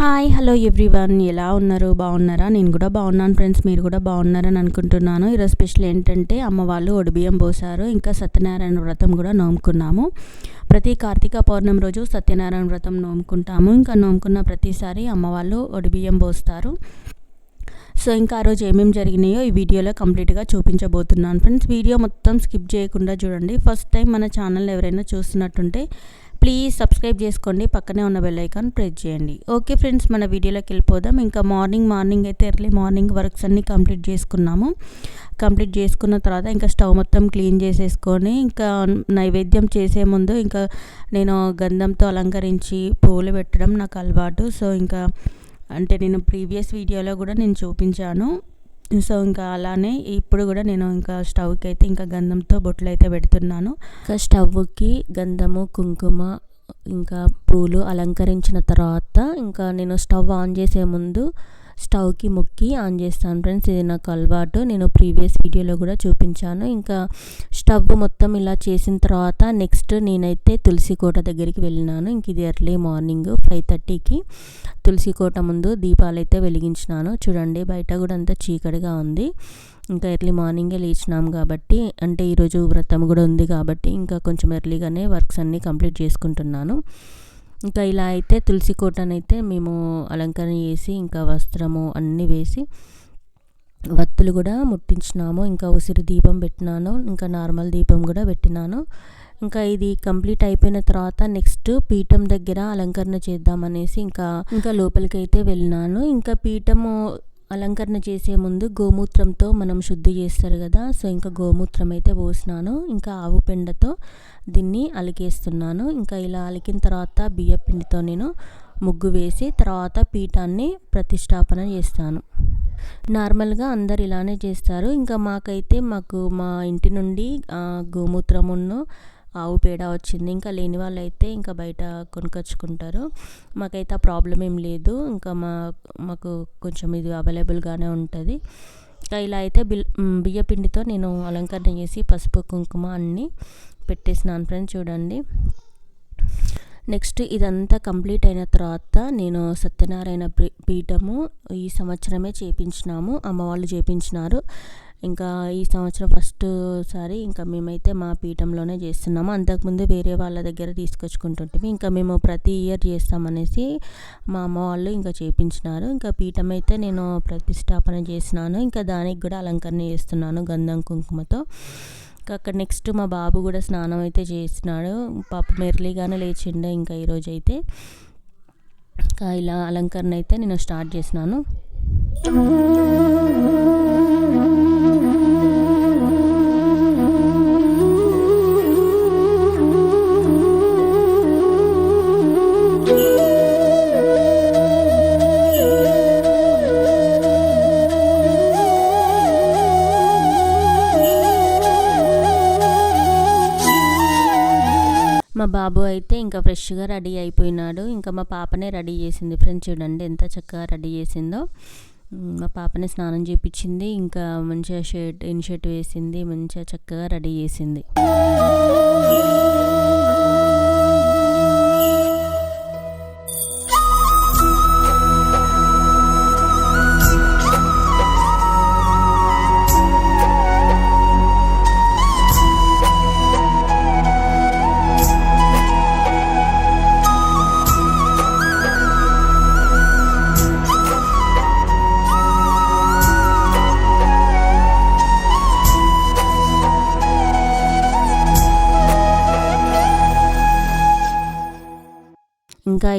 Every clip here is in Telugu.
హాయ్ హలో ఎవ్రీవన్ ఎలా ఉన్నారు? బాగున్నారా? నేను కూడా బాగున్నాను ఫ్రెండ్స్ మీరు కూడా బాగున్నారని అనుకుంటున్నాను. ఈరోజు స్పెషల్ ఏంటంటే అమ్మ వాళ్ళు ఒడిబియ్యం పోసారు. ఇంకా సత్యనారాయణ వ్రతం కూడా నోముకున్నాము. ప్రతి కార్తీక పౌర్ణమి రోజు సత్యనారాయణ వ్రతం నోముకుంటాము. ఇంకా నోముకున్న ప్రతిసారి అమ్మ వాళ్ళు ఒడిబియ్యం పోస్తారు. సో ఇంకా ఆ రోజు ఏమేమి జరిగినాయో ఈ వీడియోలో కంప్లీట్గా చూపించబోతున్నాను. ఫ్రెండ్స్ వీడియో మొత్తం స్కిప్ చేయకుండా చూడండి. ఫస్ట్ టైం మన ఛానల్ ఎవరైనా చూస్తున్నట్టుంటే ప్లీజ్ సబ్స్క్రైబ్ చేసుకోండి. పక్కనే ఉన్న బెల్ ఐకాన్ ప్రెస్ చేయండి. ఓకే ఫ్రెండ్స్ మన వీడియోలోకి వెళ్ళిపోదాం. ఇంకా మార్నింగ్ మార్నింగ్ అయితే ఎర్లీ మార్నింగ్ వర్క్స్ అన్నీ కంప్లీట్ చేసుకున్నాము. కంప్లీట్ చేసుకున్న తర్వాత ఇంకా స్టవ్ మొత్తం క్లీన్ చేసేసుకొని ఇంకా నైవేద్యం చేసే ముందు ఇంకా నేను గంధంతో అలంకరించి పూలు పెట్టడం నాకు అలవాటు. సో ఇంకా అంటే నేను ప్రీవియస్ వీడియోలో కూడా నేను చూపించాను. సో ఇంకా అలానే ఇప్పుడు కూడా నేను ఇంకా స్టవ్కి అయితే ఇంకా గంధంతో బొట్లు అయితే పెడుతున్నాను. ఇంకా స్టవ్కి గంధము కుంకుమ ఇంకా పూలు అలంకరించిన తర్వాత ఇంకా నేను స్టవ్ ఆన్ చేసే ముందు స్టవ్కి మొక్కి ఆన్ చేస్తాను. ఫ్రెండ్స్ ఇది నాకు అలవాటు. నేను ప్రీవియస్ వీడియోలో కూడా చూపించాను. ఇంకా స్టవ్ మొత్తం ఇలా చేసిన తర్వాత నెక్స్ట్ నేనైతే తులసి కోట దగ్గరికి వెళ్ళినాను. ఇంక ఇది ఎర్లీ మార్నింగ్ ఫైవ్ థర్టీకి తులసి కోట ముందు దీపాలు అయితే వెలిగించినాను. చూడండి బయట కూడా అంతా చీకటిగా ఉంది. ఇంకా ఎర్లీ మార్నింగే లేచినాం కాబట్టి అంటే ఈరోజు వ్రతం కూడా ఉంది కాబట్టి ఇంకా కొంచెం ఎర్లీగానే వర్క్స్ అన్నీ కంప్లీట్ చేసుకుంటున్నాను. ఇంకా ఇలా అయితే తులసి కోటనైతే మేము అలంకరణ చేసి ఇంకా వస్త్రము అన్నీ వేసి వత్తులు కూడా ముట్టించినాము. ఇంకా ఉసిరి దీపం పెట్టినాను. ఇంకా నార్మల్ దీపం కూడా పెట్టినాను. ఇంకా ఇది కంప్లీట్ అయిపోయిన తర్వాత నెక్స్ట్ పీఠం దగ్గర అలంకరణ చేద్దామనేసి ఇంకా ఇంకా లోపలికి అయితే వెళ్ళినాను. ఇంకా పీఠము అలంకరణ చేసే ముందు గోమూత్రంతో మనం శుద్ధి చేస్తారు కదా. సో ఇంకా గోమూత్రం అయితే పోసినాను. ఇంకా ఆవు పెండతో దీన్ని అలికేస్తున్నాను. ఇంకా ఇలా అలికిన తర్వాత బియ్య పిండితో నేను ముగ్గు వేసి తర్వాత పీఠాన్ని ప్రతిష్టాపన చేస్తాను. నార్మల్గా అందరు ఇలానే చేస్తారు. ఇంకా మాకైతే మాకు మా ఇంటి నుండి గోమూత్రమును ఆవు పేడ వచ్చింది. ఇంకా లేని వాళ్ళు అయితే ఇంకా బయట కొనుకొచ్చుకుంటారు. మాకైతే ఆ ప్రాబ్లం ఏం లేదు. ఇంకా మా మాకు కొంచెం ఇది అవైలబుల్గానే ఉంటుంది. ఇంకా ఇలా అయితే బిల్ బియ్యపిండితో నేను అలంకరణ చేసి పసుపు కుంకుమ అన్నీ పెట్టేసినాను ఫ్రెండ్స్ చూడండి. నెక్స్ట్ ఇదంతా కంప్లీట్ అయిన తర్వాత నేను సత్యనారాయణ పీఠము ఈ సంవత్సరమే చేపించినాము. అమ్మ వాళ్ళు చేపించినారు. ఇంకా ఈ సంవత్సరం ఫస్ట్ సారి ఇంకా మేమైతే మా పీఠంలోనే చేస్తున్నాము. అంతకుముందు వేరే వాళ్ళ దగ్గర తీసుకొచ్చుకుంటుంటే ఇంకా మేము ప్రతి ఇయర్ చేస్తామనేసి మా అమ్మ వాళ్ళు ఇంకా చేపించినారు. ఇంకా పీఠం అయితే నేను ప్రతిష్టాపన చేసినాను. ఇంకా దానికి కూడా అలంకరణ చేస్తున్నాను గంధం కుంకుమతో. ఇంకా అక్కడ నెక్స్ట్ మా బాబు కూడా స్నానం అయితే చేసినాడు. పాప మెర్లీగానే లేచిండే ఇంకా ఈరోజు అయితే. ఇంకా ఇలా అలంకరణ అయితే నేను స్టార్ట్ చేసినాను. మా బాబు అయితే ఇంకా ఫ్రెష్గా రెడీ అయిపోయినాడు. ఇంకా మా పాపనే రెడీ చేసింది. ఫ్రెండ్స్ చూడండి ఎంత చక్కగా రెడీ చేసిందో. మా పాపని స్నానం చేయించింది ఇంకా మంచిగా షర్ట్ ఇన్ షర్ట్ వేసింది. మంచిగా చక్కగా రెడీ చేసింది.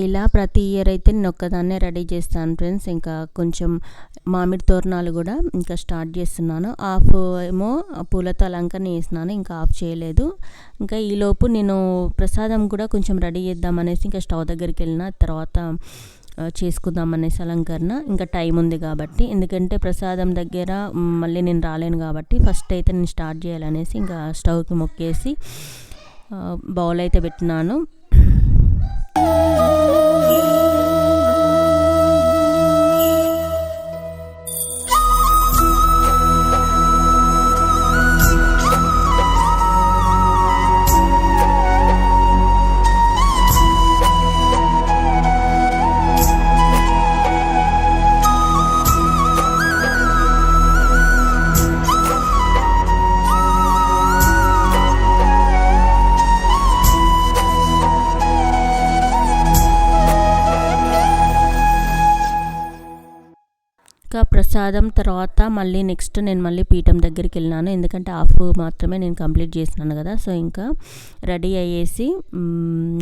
ఇలా ప్రతి ఇయర్ అయితే నేను ఒక్కదాన్నే రెడీ చేస్తాను ఫ్రెండ్స్. ఇంకా కొంచెం మామిడి తోరణాలు కూడా ఇంకా స్టార్ట్ చేస్తున్నాను. హాఫ్ ఏమో పూలతో అలంకరణ చేస్తున్నాను ఇంకా ఆఫ్ చేయలేదు. ఇంకా ఈలోపు నేను ప్రసాదం కూడా కొంచెం రెడీ చేద్దాం అనేసి ఇంకా స్టవ్ దగ్గరికి వెళ్ళిన తర్వాత చేసుకుందాం అనేసి అలంకరణ. ఇంకా టైం ఉంది కాబట్టి ఎందుకంటే ప్రసాదం దగ్గర మళ్ళీ నేను రాలేను కాబట్టి ఫస్ట్ అయితే నేను స్టార్ట్ చేయాలనేసి ఇంకా స్టవ్కి మొక్కేసి బౌల్ అయితే పెట్టినాను. Oh, ప్రసాదం తర్వాత మళ్ళీ నెక్స్ట్ నేను మళ్ళీ పీఠం దగ్గరికి వెళ్ళినాను. ఎందుకంటే హాఫ్ మాత్రమే నేను కంప్లీట్ చేసినాను కదా. సో ఇంకా రెడీ అయ్యేసి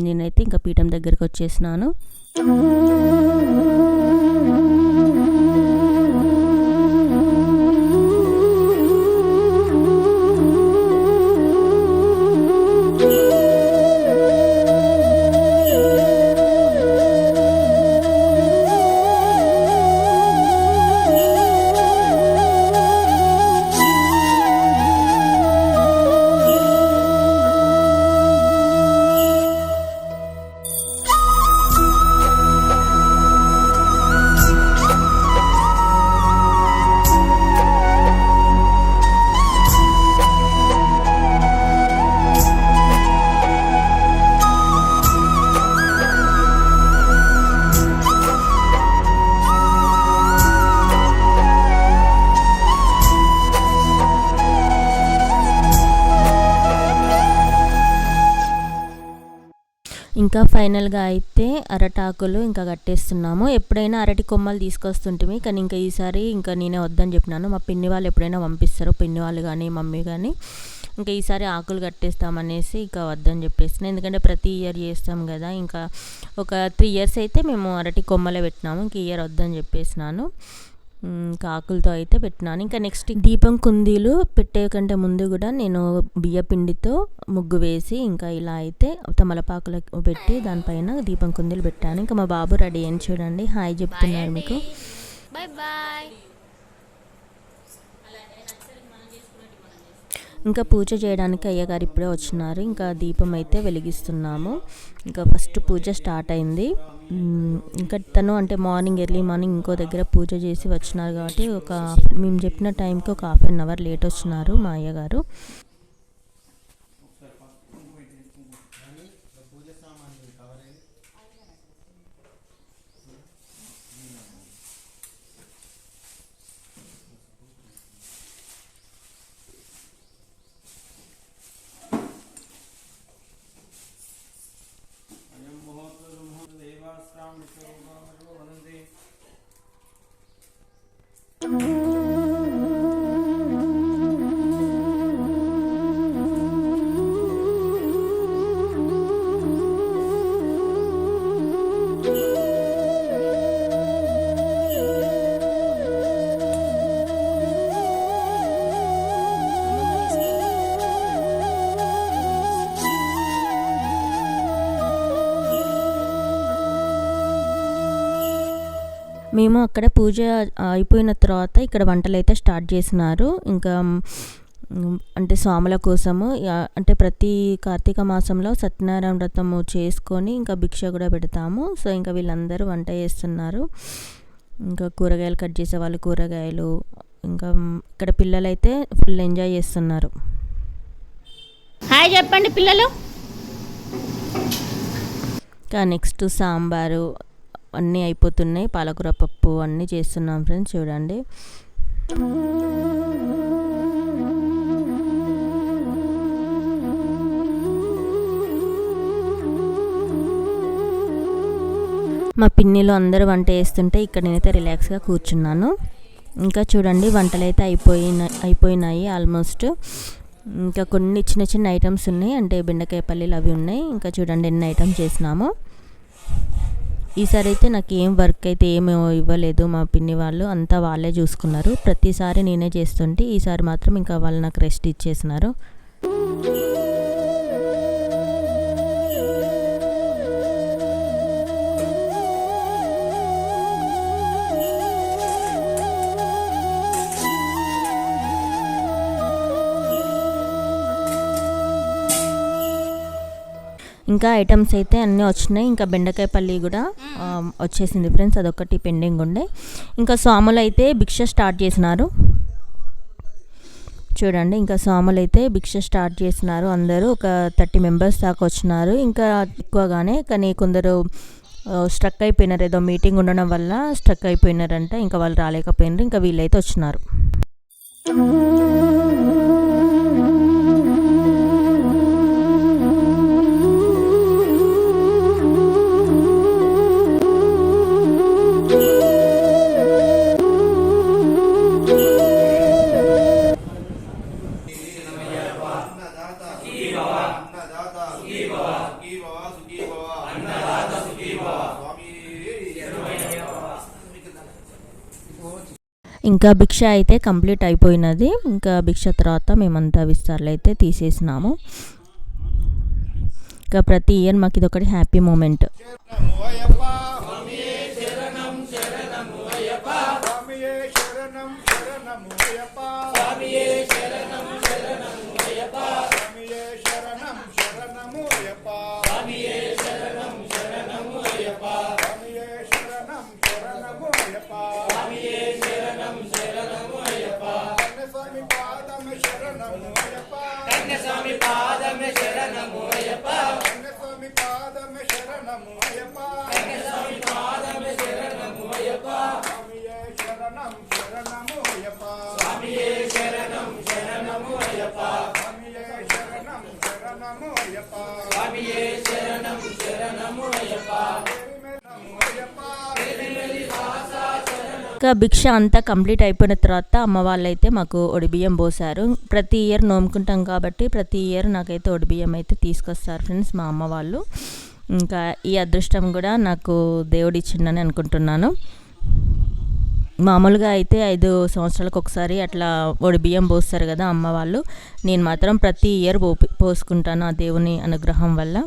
నేనైతే ఇంకా పీఠం దగ్గరికి వచ్చేసినాను. ఇంకా ఫైనల్గా అయితే అరటాకులు ఇంకా కట్టేస్తున్నాము. ఎప్పుడైనా అరటి కొమ్మలు తీసుకొస్తుంటిమి కానీ ఇంకా ఈసారి ఇంకా నేనే వద్దని చెప్పినాను. మా పిన్ని వాళ్ళు ఎప్పుడైనా పంపిస్తారు పిన్ని వాళ్ళు కానీ మమ్మీ కానీ. ఇంకా ఈసారి ఆకులు కట్టేస్తామనేసి ఇంకా వద్దని చెప్పేసిన ఎందుకంటే ప్రతి ఇయర్ చేస్తాం కదా ఇంకా ఒక త్రీ ఇయర్స్ అయితే మేము అరటి కొమ్మలే పెట్టినాము. ఇంక ఇయర్ వద్దని చెప్పేసినాను. ఆకులతో అయితే పెట్టినాను. ఇంకా నెక్స్ట్ దీపం కుందీలు పెట్టే కంటే ముందు కూడా నేను బియ్య పిండితో ముగ్గు వేసి ఇంకా ఇలా అయితే తమలపాకులు పెట్టి దానిపైన దీపం కుందీలు పెట్టాను. ఇంకా మా బాబు రెడీ అని చూడండి. హాయ్ చెప్తున్నారు మీకు. బాయ్ బాయ్ ఇంకా పూజ చేయడానికి అయ్యగారు ఇప్పుడే వచ్చినారు. ఇంకా దీపం అయితే వెలిగిస్తున్నాము. ఇంకా ఫస్ట్ పూజ స్టార్ట్ అయింది. ఇంకా తను అంటే మార్నింగ్ ఎర్లీ మార్నింగ్ ఇంకో దగ్గర పూజ చేసి వచ్చినారు కాబట్టి ఒక మేము చెప్పిన టైంకి ఒక హాఫ్ అన్ అవర్ లేట్ వచ్చినారు మా అయ్యగారు మేము అక్కడ పూజ అయిపోయిన తర్వాత ఇక్కడ వంటలు అయితే స్టార్ట్ చేసినారు. ఇంకా అంటే స్వాముల కోసము అంటే ప్రతి కార్తీక మాసంలో సత్యనారాయణ వ్రతము చేసుకొని ఇంకా భిక్ష కూడా పెడతాము. సో ఇంకా వీళ్ళందరూ వంట చేస్తున్నారు. ఇంకా కూరగాయలు కట్ చేసే వాళ్ళు కూరగాయలు ఇంకా ఇక్కడ పిల్లలైతే ఫుల్ ఎంజాయ్ చేస్తున్నారు. హాయ్ చెప్పండి పిల్లలు. ఇంకా నెక్స్ట్ సాంబారు అన్నీ అయిపోతున్నాయి. పాలకూర పప్పు అన్నీ చేస్తున్నాం ఫ్రెండ్స్ చూడండి. మా పిన్నిలో అందరూ వంట చేస్తుంటే ఇక్కడ నేనైతే రిలాక్స్గా కూర్చున్నాను. ఇంకా చూడండి వంటలు అయితే అయిపోయిన అయిపోయినాయి ఆల్మోస్ట్. ఇంకా కొన్ని చిన్న చిన్న ఐటమ్స్ ఉన్నాయి. అంటే బెండకాయ పల్లీలు అవి ఉన్నాయి. ఇంకా చూడండి ఎన్ని ఐటమ్స్ చేసినామో. ఈసారి అయితే నాకు ఏం వర్క్ అయితే ఏమి ఇవ్వలేదు మా పిన్ని వాళ్ళు అంతా వాళ్ళే చూసుకున్నారు. ప్రతిసారి నేనే చేస్తుంటే ఈసారి మాత్రం ఇంకా వాళ్ళు నాకు రెస్ట్ ఇచ్చేసినారు. ఇంకా ఐటమ్స్ అయితే అన్నీ వచ్చినాయి. ఇంకా బెండకాయ పల్లి కూడా వచ్చేసింది ఫ్రెండ్స్ అదొకటి పెండింగ్ ఉండే. ఇంకా స్వాములు అయితే భిక్ష స్టార్ట్ చేసినారు. చూడండి ఇంకా స్వాములు అయితే భిక్ష స్టార్ట్ చేసినారు. అందరూ ఒక థర్టీ మెంబర్స్ దాకా వచ్చినారు. ఇంకా ఎక్కువగానే కానీ కొందరు స్ట్రక్ అయిపోయినారు. ఏదో మీటింగ్ ఉండడం వల్ల స్ట్రక్ అయిపోయినారంట. ఇంకా వాళ్ళు రాలేకపోయినారు. ఇంకా వీళ్ళైతే వచ్చినారు. ఇంకా భిక్ష అయితే కంప్లీట్ అయిపోయినది. ఇంకా భిక్ష తర్వాత మేమంతా విస్తారులు అయితే తీసేసినాము. ఇంకా ప్రతి ఇయర్ మాకు ఇది ఒకటి హ్యాపీ మూమెంట్. స్వామియే శరణం శరణము అయ్యప్ప. ఇంకా భిక్ష అంతా కంప్లీట్ అయిపోయిన తర్వాత అమ్మ వాళ్ళైతే మాకు ఒడిబియ్యం పోసారు. ప్రతి ఇయర్ నోముకుంటాం కాబట్టి ప్రతి ఇయర్ నాకైతే ఒడిబియ్యం అయితే తీసుకొస్తారు ఫ్రెండ్స్ మా అమ్మ వాళ్ళు. ఇంకా ఈ అదృష్టం కూడా నాకు దేవుడు ఇచ్చిండని అనుకుంటున్నాను. మామూలుగా అయితే ఐదు సంవత్సరాలకు ఒకసారి అట్లా ఒడి బియ్యం పోస్తారు కదా అమ్మ వాళ్ళు. నేను మాత్రం ప్రతి ఇయర్ పో పోసుకుంటాను ఆ దేవుని అనుగ్రహం వల్ల.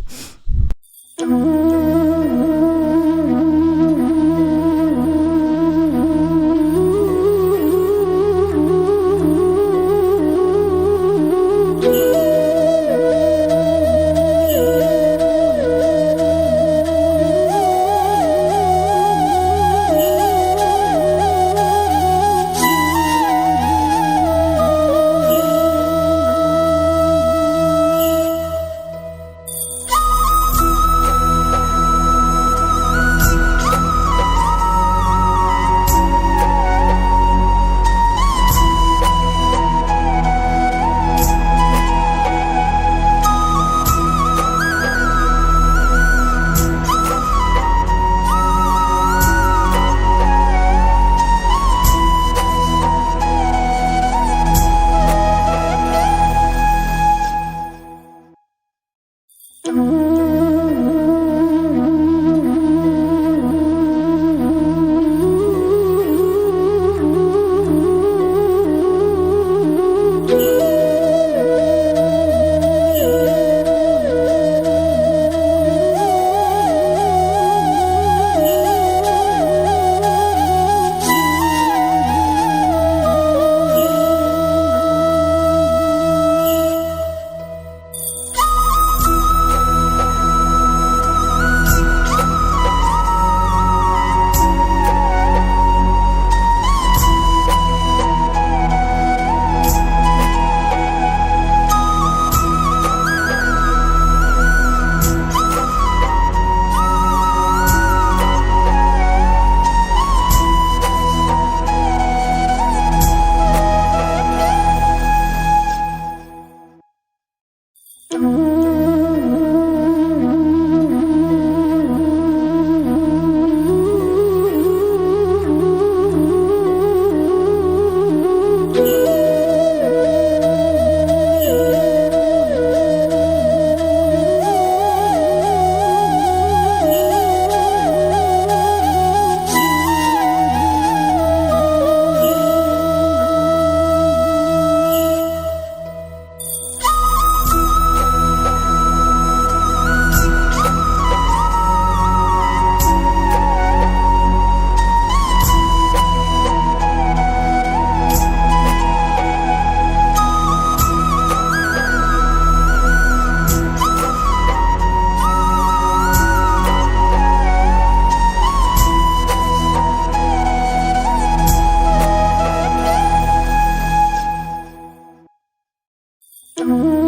Mm-hmm.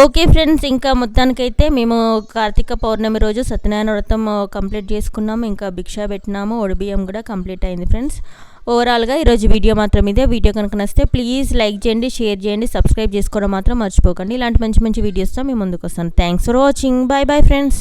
ఓకే ఫ్రెండ్స్ ఇంకా మొత్తానికైతే మేము కార్తీక పౌర్ణమి రోజు సత్యనారాయణ వ్రతం కంప్లీట్ చేసుకున్నాము. ఇంకా భిక్ష పెట్టినాము. ఒడిబియ్యం కూడా కంప్లీట్ అయింది ఫ్రెండ్స్. ఓవరాల్గా ఈరోజు వీడియో మాత్రం ఇదే. వీడియో కనుక నచ్చితే ప్లీజ్ లైక్ చేయండి షేర్ చేయండి సబ్స్క్రైబ్ చేసుకోవడం మాత్రం మర్చిపోకండి. ఇలాంటి మంచి మంచి వీడియోస్తో మేము ముందుకు వస్తాను. Thanks for watching. Bye bye friends.